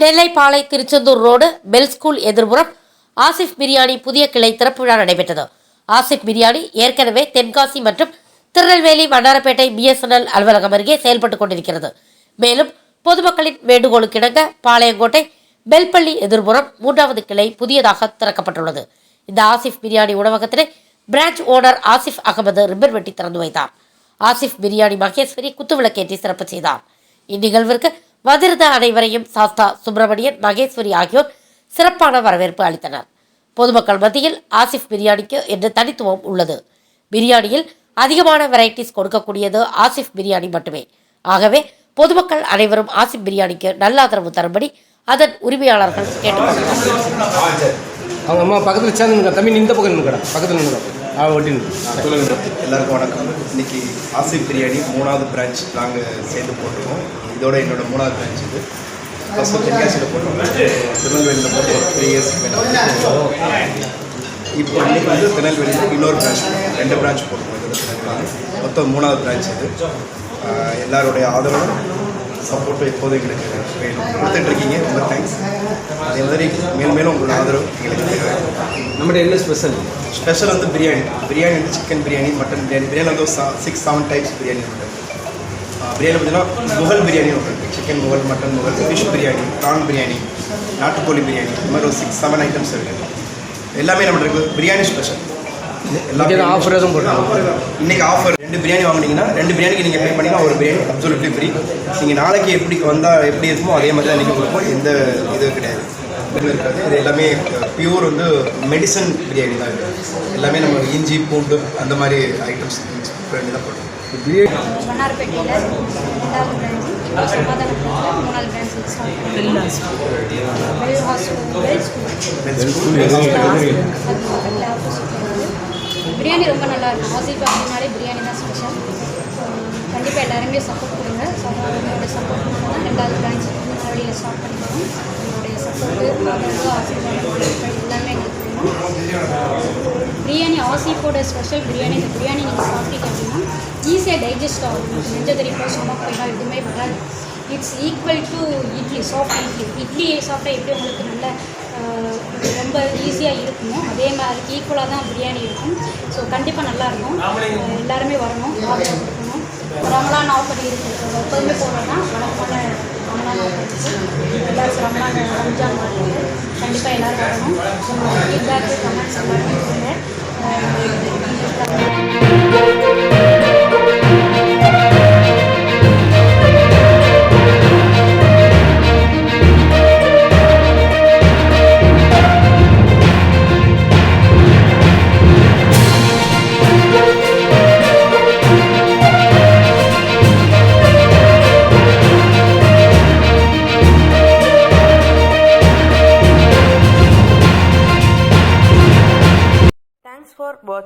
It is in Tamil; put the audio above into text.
Nellaipalai Tiruchendur road Bell school எதிர்புறம் Asif biryani புதிய கிளை திறப்பு விழா நடைபெற்றது. ஆசிஃப் பிரியாணி ஏற்கனவே தென்காசி மற்றும் திருநெல்வேலி வண்ணாரப்பேட்டை பிஎஸ்என்எல் அலுவலகம் அருகே செயல்பட்டுக் கொண்டிருக்கிறது. மேலும் பொதுமக்களின் வேண்டுகோளுக்கிணங்க பாளையங்கோட்டை பெல்பள்ளி எதிர்புறம் மூன்றாவது கிளை புதியதாக திறக்கப்பட்டுள்ளது. இந்த Asif biryani உணவகத்தினை branch owner Asif Ahmed ribbon வெட்டி திறந்து வைத்தார். ஆசிஃப் பிரியாணி மகேஸ்வரி குத்துவிளக்கேற்றி சிறப்பு செய்தார். இந்நிகழ்விற்கு வந்திருந்த அனைவரையும் சாஸ்தா சுப்பிரமணியன் மகேஸ்வரி ஆகியோர் சிறப்பான வரவேற்பு அளித்தனர். பொதுமக்கள் மத்தியில் ஆசிஃப் பிரியாணிக்கு என்று தனித்துவம் உள்ளது. பிரியாணியில் அதிகமான வெரைட்டிஸ் கொடுக்கக்கூடியது ஆசிஃப் பிரியாணி மட்டுமே. ஆகவே பொதுமக்கள் அனைவரும் ஆசிஃப் பிரியாணிக்கு நல்ல ஆதரவு தரும்படி அதன் உரிமையாளர்கள் கேட்டுக்கொண்டனர். அவங்க அம்மா பக்கத்தில் சேர்ந்து தம்பி நீ இந்த பக்கம் நின்றுக்கடா பக்கத்தில் நின்று ஆ ஒட்டி நின்று சொல்லுங்க. எல்லாருக்கும் வணக்கம். இன்னைக்கு ஆசிப் பிரியாணி மூணாவது பிரான்ச் நாங்கள் சேர்ந்து போட்டிருக்கோம். இதோட என்னோட மூணாவது பிரான்ச் இது. ஃபஸ்ட்டு தென்காசியில் போட்டோம் திருநெல்வேலியில் போட்டோம் த்ரீ இயர்ஸ் இப்போ இன்னைக்கு வந்து திருநெல்வேலியில் இன்னொரு பிரான்ச் ரெண்டு பிரான்ச் திருநெல்வேலி. மொத்தம் மூணாவது பிரான்ச் இது. எல்லாருடைய ஆதரவும் சப்போர்ட்டும் எப்போதும் எங்களுக்கு வேணும். கொடுத்துட்டு இருக்கீங்க. ரொம்ப தேங்க்ஸ் அதே மாதிரி மேலும் மேலும் உங்களோட ஆதரவு எங்களுக்கு தேவை. நம்மகிட்ட என்ன ஸ்பெஷல் ஸ்பெஷல் வந்து பிரியாணி. பிரியாணி வந்து சிக்கன் பிரியாணி மட்டன் பிரியாணி. பிரியாணி வந்து சிக்ஸ் செவன் டைப்ஸ் பிரியாணி உண்டு. ஆஹ் பிரியாணி பார்த்தீங்கன்னா முகல் பிரியாணி ஒன்று இருக்குது chicken Mughal mutton Mughal fish biryani prawn biryani நாட்டுக்கோழி பிரியாணி இந்த மாதிரி ஒரு சிக்ஸ் செவன் ஐட்டம்ஸ் இருக்குது எல்லாமே நம்ம இருக்குது பிரியாணி ஸ்பெஷல் இங்கே ஆஃபர் எதுவும் போட்டாங்க இன்னைக்கு ஆஃபர் ரெண்டு பிரியாணி வாங்குனீங்கன்னா ரெண்டு பிரியாணிக்கு நீங்கள் பே பண்ணிங்கன்னா ஒரு பிரியாணி அப்சல்யூட்லி ஃப்ரீ நீங்கள் நாளைக்கு எப்படி வந்தால் எப்படி இருக்குமோ அதே மாதிரி தான் இன்றைக்கி கொடுப்போம். எந்த இது கிடையாது. இருக்காது. இது எல்லாமே பியூர் வந்து மெடிசன் பிரியாணி தான் இது. எல்லாமே நம்ம இஞ்சி பூண்டு அந்த மாதிரி ஐட்டம்ஸ் பண்ணி தான் போடுறோம் மன்னார்பேட்டையில் ரெண்டாவது பிரான்ச்சு இப்போ சமாதானத்தில் மூணாவது பிரான்ச் ஸ்டார்ட் பண்ணிருக்கோம் Bell hospital Bell school hospital ஆப்போசிட்டில் பிரியாணி ரொம்ப நல்லா இருக்கும். ஆசிப் அப்படின்னாலே பிரியாணி தான் ஸ்பெஷல் கண்டிப்பாக எல்லாருமே சப்போர்ட் கொடுங்க. உங்களோட சப்போர்ட் தான் ரெண்டாவது பிரான்ச் மறுபடியில் ஸ்டார்ட் பண்ணிக்கிறோம் உங்களுடைய சப்போர்ட்டு ஆதரவு ஆசீர்வாதம் பிரியாணி ஆசி போட ஸ்பெஷல் பிரியாணி இந்த பிரியாணி நீங்கள் சாப்பிட்டீங்க அப்படின்னா ஈஸியாக டைஜஸ்ட் ஆகும். நெஞ்சதரிப்போ ஸ்டொமக் பெயினோ எதுவுமே வராது it's equal to idli soft idli. Idli சாப்பிட்டா எப்படி உங்களுக்கு நல்ல ரொம்ப ஈஸியாக இருக்குமோ அதே மாதிரி ஈக்குவலாக தான் பிரியாணி இருக்கும். ஸோ கண்டிப்பாக நல்லாயிருக்கும் எல்லாருமே வரணும். ஆதரவு கொடுக்கணும். ரமலான் ஆஃபர் இருக்குது எப்போதுமே போகிறோன்னா வழக்கமான ரமலான் ஆஃபர் இருக்குது எல்லாரும் ரமலான் ரம்ஜான் கண்டிப்பாக எல்லோரும் வரணும். உங்களோட ஃபீட்பேக்கு கமெண்ட்ஸ் எல்லாருமே கொடுங்க. ஆஹ் தேங்க்ஸ்